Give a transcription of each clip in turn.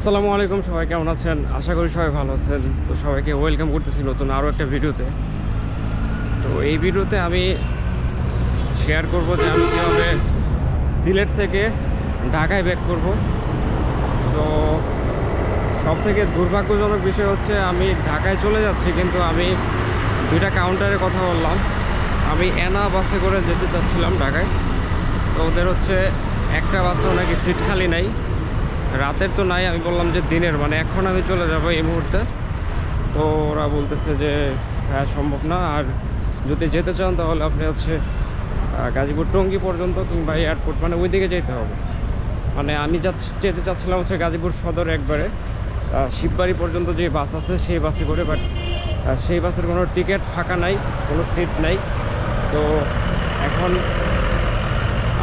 আসসালামু আলাইকুম, সবাই কেমন আছেন? আশা করি সবাই ভালো আছেন। তো সবাইকে ওয়েলকাম করতেছি নতুন আরও একটা ভিডিওতে। তো এই ভিডিওতে আমি শেয়ার করব যে আমি কীভাবে সিলেট থেকে ঢাকায় ব্যাক করব। তো সব থেকে দুর্ভাগ্যজনক বিষয় হচ্ছে আমি ঢাকায় চলে যাচ্ছি, কিন্তু আমি দুইটা কাউন্টারে কথা বললাম। আমি এনা বাসে করে যেতে চাচ্ছিলাম ঢাকায়। তো ওদের হচ্ছে একটা বাসেও নাকি সিট খালি নাই। রাতের তো নাই, আমি বললাম যে দিনের মানে এখন আমি চলে যাব এই মুহূর্তে। তো ওরা বলতেছে যে হ্যাঁ সম্ভব না, আর যদি যেতে চান তাহলে আপনি হচ্ছে গাজীপুর টঙ্গি পর্যন্ত কিংবা এয়ারপোর্ট মানে ওই দিকে যেতে হবে। মানে আমি যেতে চাচ্ছিলাম হচ্ছে গাজীপুর সদর একবারে শিববাড়ি পর্যন্ত যে বাস আছে সেই বাসে করে বাট সেই বাসের কোনো টিকিট ফাঁকা নাই, কোনো সিট নাই। তো এখন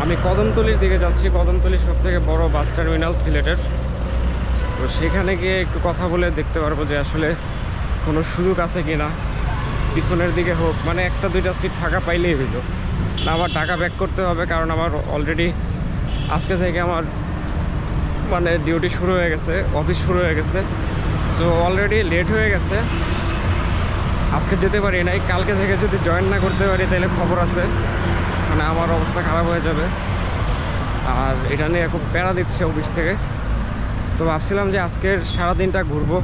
আমি কদমতলির দিকে যাচ্ছি। কদমতলি সব থেকে বড় বাস টার্মিনাল সিলেটের। তো সেখানে গিয়ে একটু কথা বলে দেখতে পারব যে আসলে কোনো সুযোগ আছে কি না পিছনের দিকে হোক মানে একটা দুইটা সিট ফাঁকা পাইলেই হইল। না, আমার টাকা ব্যাক করতে হবে কারণ আমার অলরেডি আজকে থেকে আমার মানে ডিউটি শুরু হয়ে গেছে অফিস শুরু হয়ে গেছে। সো অলরেডি লেট হয়ে গেছে। আজকে যেতে পারি নাই। কালকে থেকে যদি জয়েন না করতে পারি, তাহলে খবর আছে। মানে আমার অবস্থা খারাপ হয়ে যাবে। আর এটা নিয়ে খুব প্যারা দিচ্ছে অফিস থেকে। তো ভাবছিলাম যে আজকের সারাদিনটা ঘুরবো,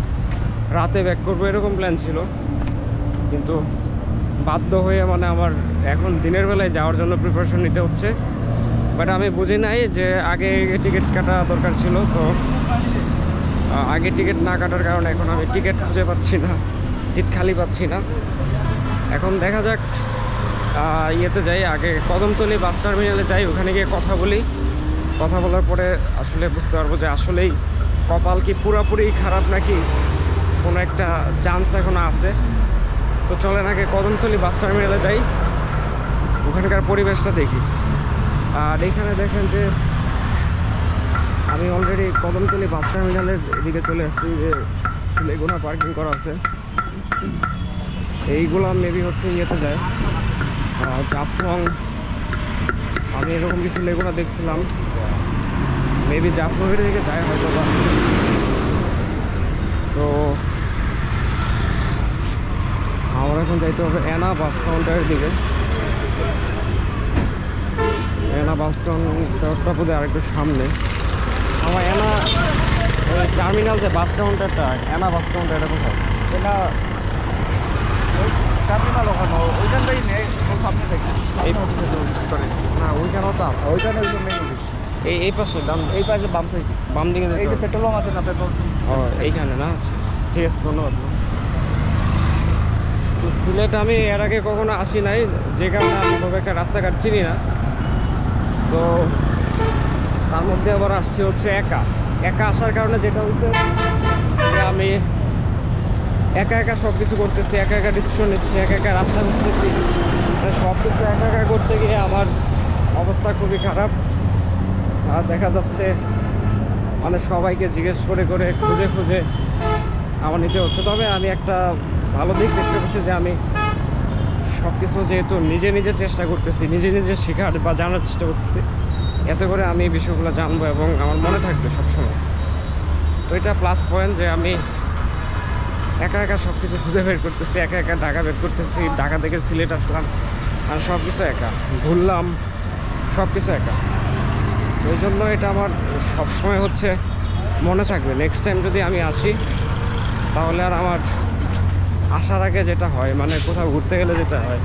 রাতে ব্যাক করব, এরকম প্ল্যান ছিল। কিন্তু বাধ্য হয়ে মানে আমার এখন দিনের বেলায় যাওয়ার জন্য প্রিপারেশন নিতে হচ্ছে। বাট আমি বুঝি নাই যে আগে টিকিট কাটা দরকার ছিল, তো আগে টিকিট না কাটার কারণে এখন আমি টিকিট খুঁজে পাচ্ছি না সিট খালি পাচ্ছি না। এখন দেখা যাক ইয়েতে যাই, আগে কদমতলি বাস টার্মিনালে যাই, ওখানে গিয়ে কথা বলি। কথা বলার পরে আসলে বুঝতে পারব যে আসলেই কপাল কি পুরাপুরি খারাপ নাকি? কোনো একটা চান্স এখনও আছে। তো চলেন আগে কদমতলি বাস টার্মিনালে যাই। ওখানকার পরিবেশটা দেখি। আর এখানে দেখেন যে আমি অলরেডি কদমতলি বাস টার্মিনালের এদিকে চলে আসছি, যে সিলেগুনা পার্কিং করা আছে। এইগুলো মেবি হচ্ছে ইয়েতে যায়। জাফলং। আমি এরকম কিছু লেগুনা দেখছিলাম। মেবি জাফলংয়ের দিকে যায় হয়তো বা। তো আমার এখন যাইতে হবে এনা বাস কাউন্টারের দিকে। এনা বাস কাউন্টারটা বোধহয় আরেকটু সামনে। আমার ওই টার্মিনাল যে বাস কাউন্টারটা এনা বাস কাউন্টার এটা কোথায়? এটা টার্মিনাল ওখানে ওইখানটাই নেই সামনে থেকে। এই- করে না ওইখানেও তো আছে ওইখানে ওই মেন এই এই পাশে ডান এই পাশে বাম সাইডে বাম দিকে এই যে হবে। পেট্রোল পাম্প আছে না পেট্রোল এইখানে না? আচ্ছা। ঠিক আছে ধন্যবাদ। তো সিলেট আমি এর আগে কখনো আসি নাই যে কারণে আমি খুব একটা রাস্তাঘাট চিনি না। তো তার মধ্যে আবার আসছি হচ্ছে একা। একা আসার কারণে যেটা হচ্ছে আমি একা একা সব কিছু করতেছি, একা একা ডিসিশন নিচ্ছি, একা একা রাস্তা বুঝতেছি সব কিছু একা একা করতে গিয়ে আমার অবস্থা খুবই খারাপ। আর দেখা যাচ্ছে মানে সবাইকে জিজ্ঞেস করে করে, খুঁজে খুঁজে আমার নিতে হচ্ছে। তবে আমি একটা ভালো দিক দেখতে পাচ্ছি যে আমি সব কিছু যেহেতু নিজে নিজে চেষ্টা করতেছি, নিজে নিজে শেখার বা জানার চেষ্টা করতেছি, এতে করে আমি বিষয়গুলো জানব এবং আমার মনে থাকবে সবসময়। তো এটা প্লাস পয়েন্ট যে আমি একা একা সব কিছু খুঁজে বের করতেছি, একা একা ঢাকা বের করতেছি, ঢাকা থেকে সিলেট আসলাম, আর সব কিছু একা। ঘুরলাম সব কিছু একা ওই জন্য এটা আমার সবসময় হচ্ছে মনে থাকবে। নেক্সট টাইম যদি আমি আসি, তাহলে আর আমার আসার আগে যেটা হয় মানে কোথাও ঘুরতে গেলে যেটা হয়,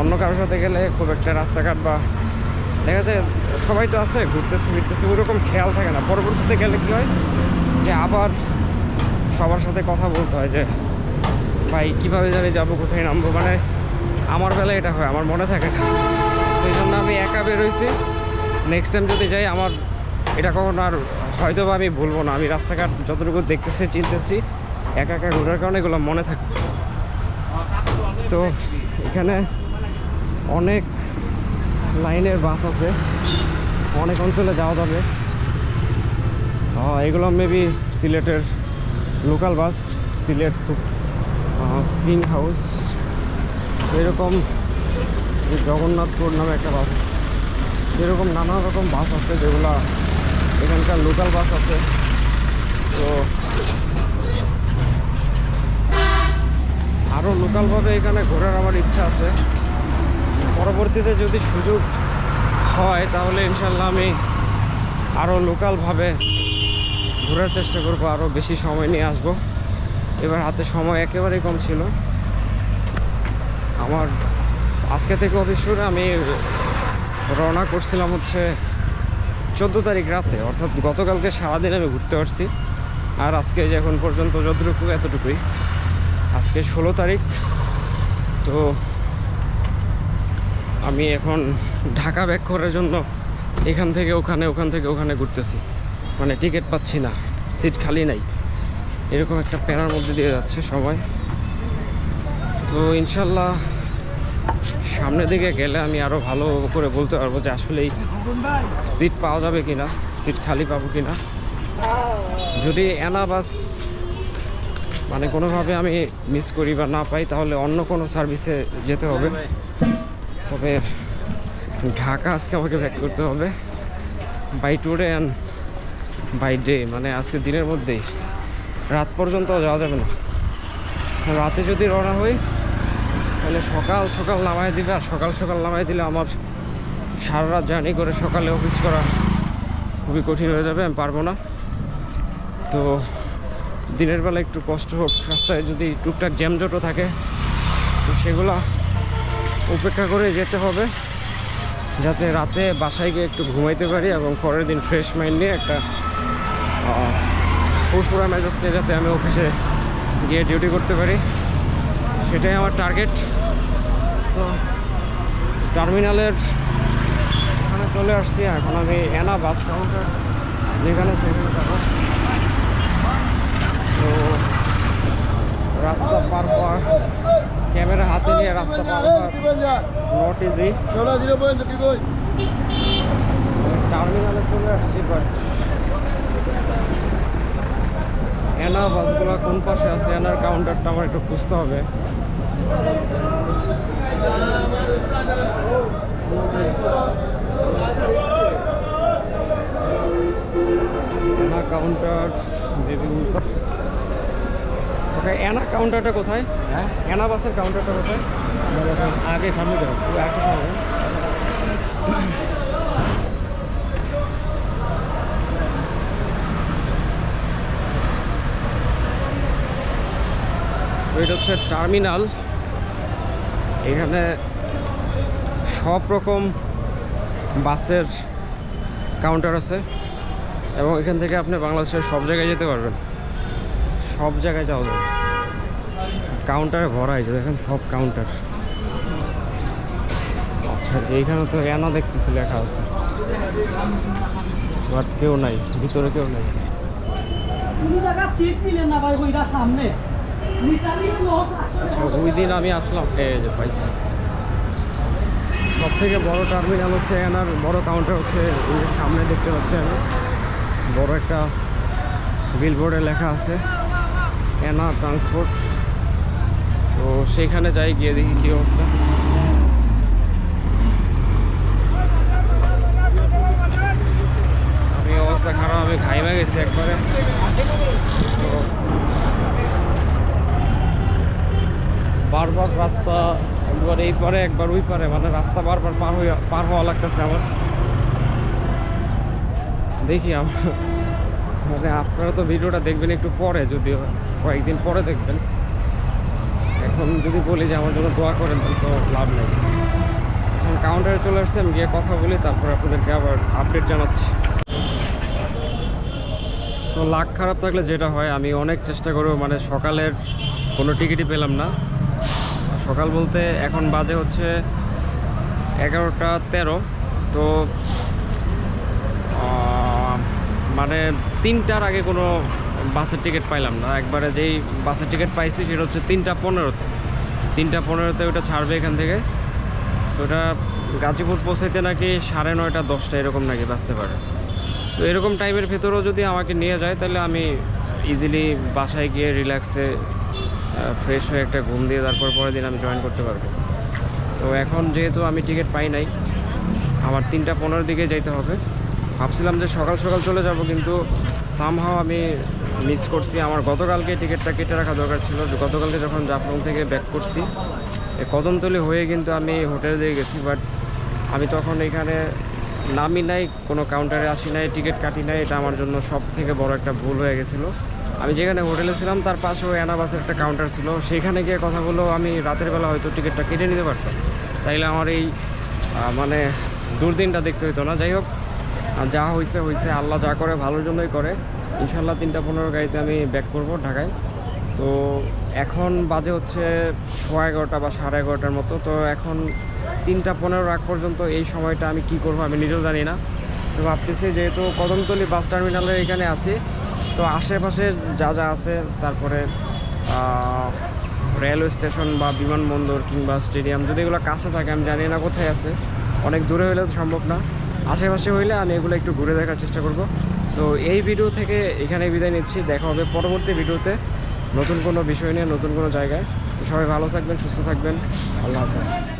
অন্য কারোর সাথে গেলে খুব একটা রাস্তাঘাট বা দেখা যায় সবাই তো আছে, ঘুরতেছে, ফিরতেছে ওইরকম খেয়াল থাকে না। পরবর্তীতে গেলে কী হয় যে আবার সবার সাথে কথা বলতে হয় যে, ভাই, কীভাবে জানি যাব, কোথায় নামবো? মানে আমার বেলায় এটা হয়, আমার মনে থাকে না। সেই জন্য আমি একা বেরোইছি নেক্সট টাইম যদি যাই, আমার এটা কখনো আর হয়তো বা আমি ভুলবো না। আমি রাস্তাঘাট যতটুকু দেখতেছি, চিনতেছি, একা একা ঘোরার কারণে এগুলো মনে থাকবে তো এখানে অনেক লাইনের বাস আছে। অনেক অঞ্চলে যাওয়া যাবে। এগুলো মেবি সিলেটের local bus, Sylhet spring house. এরকম জগন্নাথপুর নামে একটা বাস আছে। এরকম নানা রকম বাস আছে যেগুলা এখানকার লোকাল বাস আছে। তো আরও লোকালভাবে এখানে ঘোরার আমার ইচ্ছা আছে। পরবর্তীতে যদি সুযোগ হয়, তাহলে ইনশাল্লাহ আমি আরও লোকালভাবে ঘোরার চেষ্টা করব আরও বেশি সময় নিয়ে আসব। এবার হাতে সময় একেবারেই কম ছিল। আমার আজকে থেকে অফিসে আমি রওনা করছিলাম হচ্ছে চোদ্দ তারিখ রাতে, অর্থাৎ গতকালকে সারাদিন আমি ঘুরতে পারছি আর আজকে যে এখন পর্যন্ত যতটুকু, এতটুকুই। আজকে ষোলো তারিখ, তো আমি এখন ঢাকা ব্যাক করার জন্য এখান থেকে ওখানে, ওখান থেকে ওখানে ঘুরতেছি। মানে টিকিট পাচ্ছি না, সিট খালি নাই। এরকম একটা প্যারার মধ্যে দিয়ে যাচ্ছে সবাই। তো ইনশাল্লাহ সামনের দিকে গেলে আমি আরও ভালো করে বলতে পারব যে আসলে এই সিট পাওয়া যাবে কিনা, সিট খালি পাবো কি না যদি এনা বাস মানে কোনোভাবে আমি মিস করি বা না পাই, তাহলে অন্য কোনো সার্ভিসে যেতে হবে। তবে ঢাকা আজকে আমাকে ব্যাক করতে হবে। By today and by day মানে আজকে দিনের মধ্যেই। রাত পর্যন্ত যাওয়া যাবে না। রাতে যদি রওনা হই, তাহলে সকাল সকাল নামায় দিবে, আর সকাল সকাল নামায় দিলে আমার সারা রাত জার্নি করে সকালে অফিস করা খুবই কঠিন হয়ে যাবে, আমি পারব না। তো দিনের বেলা একটু কষ্ট হোক, রাস্তায় যদি টুকটাক জ্যামজটও থাকে, তো সেগুলো উপেক্ষা করে যেতে হবে, যাতে রাতে বাসায় গিয়ে একটু ঘুমাইতে পারি এবং পরের দিন ফ্রেশ মাইন্ড নিয়ে একটা ফুরফুরা মেজাজ নিয়ে যাতে আমি অফিসে গিয়ে ডিউটি করতে পারি সেটাই আমার টার্গেট সো টার্মিনালের এখানে চলে আসছি এখন আমি এনা বাস কাউন্টার যেখানে সেখানে যাব। তো রাস্তা পার হওয়ার ক্যামেরা হাতে নিয়ে রাস্তা পার হওয়ার নট ইজি টার্মিনালে চলে আসছি বাট এনা বাসগুলো কোন পাশে আছে? এনার কাউন্টারটা আমার একটু খুঁজতে হবে। এনা কাউন্টার ওকে এনা কাউন্টারটা কোথায়? হ্যাঁ? এনা বাসের কাউন্টারটা কোথায়? আগে সামনে দেখো। একটা সময় এটা হচ্ছে টার্মিনাল। এখানে সব রকম বাসের কাউন্টার আছে এবং এখান থেকে আপনি বাংলাদেশের সব জায়গায় যেতে পারবেন। সব জায়গায় যাওয়া যাবে কাউন্টারে ভরা হয়েছে দেখেন সব কাউন্টার আচ্ছা এইখানে তো এনা দেখতেছি লেখা আছে। বাট কেউ নাই, ভিতরে কেউ নাই। সামনে। আচ্ছা ওই দিন আমি আসলাম। পাইছি সব থেকে বড় টার্মিনাল হচ্ছে এনার বড় কাউন্টার হচ্ছে সামনে দেখতে পাচ্ছি আমি বড় একটা বিলবোর্ডে লেখা আছে, এনা ট্রান্সপোর্ট তো সেইখানে যাই, গিয়ে দেখি কী অবস্থা। আমি অবস্থা খারাপ, আমি ঘাইমে গেছি একবারে। তো রাস্তা, একবার এই পারে, একবার ওই পারে মানে রাস্তা বারবার পার হয়ে পার হওয়া লাগতেছে আমার। দেখি আম- মানে আপনারা তো ভিডিওটা দেখবেন একটু পরে, যদিও কয়েকদিন পরে দেখবেন। এখন যদি বলি যে আমার জন্য দোয়া করেন, তাহলে তো লাভ নেই। আচ্ছা কাউন্টারে চলে আসছে, আমি গিয়ে কথা বলি, তারপর আপনাদেরকে আবার আপডেট জানাচ্ছি। তো লাখ খারাপ থাকলে যেটা হয়, আমি অনেক চেষ্টা করেও মানে সকালের কোনো টিকিটই পেলাম না। সকাল বলতে এখন বাজে হচ্ছে এগারোটা তেরো। তো মানে তিনটার আগে কোনো বাসের টিকিট পাইলাম না। একবারে যেই বাসের টিকিট পাইছি সেটা হচ্ছে তিনটা পনেরোতে তিনটা পনেরোতে ওটা ছাড়বে এখান থেকে। তো ওটা গাজীপুর পৌঁছাইতে নাকি সাড়ে নয়টা, দশটা এরকম নাকি বাঁচতে পারে। তো এরকম টাইমের ভেতরেও যদি আমাকে নিয়ে যায়, তাহলে আমি ইজিলি বাসায় গিয়ে রিল্যাক্সে ফ্রেশ হয়ে একটা ঘুম দিয়ে তারপর পরের দিন আমি জয়েন করতে পারব। তো এখন যেহেতু আমি টিকিট পাই নাই, আমার তিনটা পনেরো দিকে যাইতে হবে। ভাবছিলাম যে সকাল সকাল চলে যাব, কিন্তু সামহাও আমি মিস করছি। আমার গতকালকে টিকিটটা কেটে রাখা দরকার ছিল। গতকালকে যখন জাফলং থেকে ব্যাক করছি কদমতলি হয়ে কিন্তু আমি হোটেলে দিয়ে গেছি বাট আমি তখন এখানে নামি নাই, কোনো কাউন্টারে আসি নাই টিকিট কাটি নাই, এটা আমার জন্য সব থেকে বড় একটা ভুল হয়ে গেছিল। আমি যেখানে হোটেলে ছিলাম, তার পাশেও অ্যানাবাসের একটা কাউন্টার ছিল। সেখানে গিয়ে কথা বলেও আমি রাতের বেলা হয়তো টিকিটটা কেটে নিতে পারতাম। তাইলে আমার এই মানে দুর্দিনটা দেখতে হইতো না। যাই হোক যা হয়েছে হয়েছে আল্লাহ যা করে, ভালোর জন্যই করে। ইনশাল্লাহ তিনটা পনেরো গাড়িতে আমি ব্যাক করব ঢাকায়। তো এখন বাজে হচ্ছে সোয়া এগারোটা বা সাড়ে এগারোটার মতো। তো এখন তিনটা পনেরো আগ পর্যন্ত এই সময়টা আমি কি করব আমি নিজেও জানি না। তো ভাবতেছি যেহেতু কদমতলি বাস টার্মিনালের এখানে আছি তো আশেপাশে যা যা আছে, তারপরে রেলওয়ে স্টেশন বা বিমানবন্দর কিংবা স্টেডিয়াম, যদি এগুলো কাছে থাকে, আমি জানি না কোথায় আছে। অনেক দূরে হলে তো সম্ভব না। আশেপাশে হইলে আমি এগুলো একটু ঘুরে দেখার চেষ্টা করব। তো এই ভিডিও থেকে এখানে বিদায় নিচ্ছি। দেখা হবে পরবর্তী ভিডিওতে নতুন কোনো বিষয় নিয়ে, নতুন কোনো জায়গায়। সবাই ভালো থাকবেন, সুস্থ থাকবেন। আল্লাহ হাফেজ।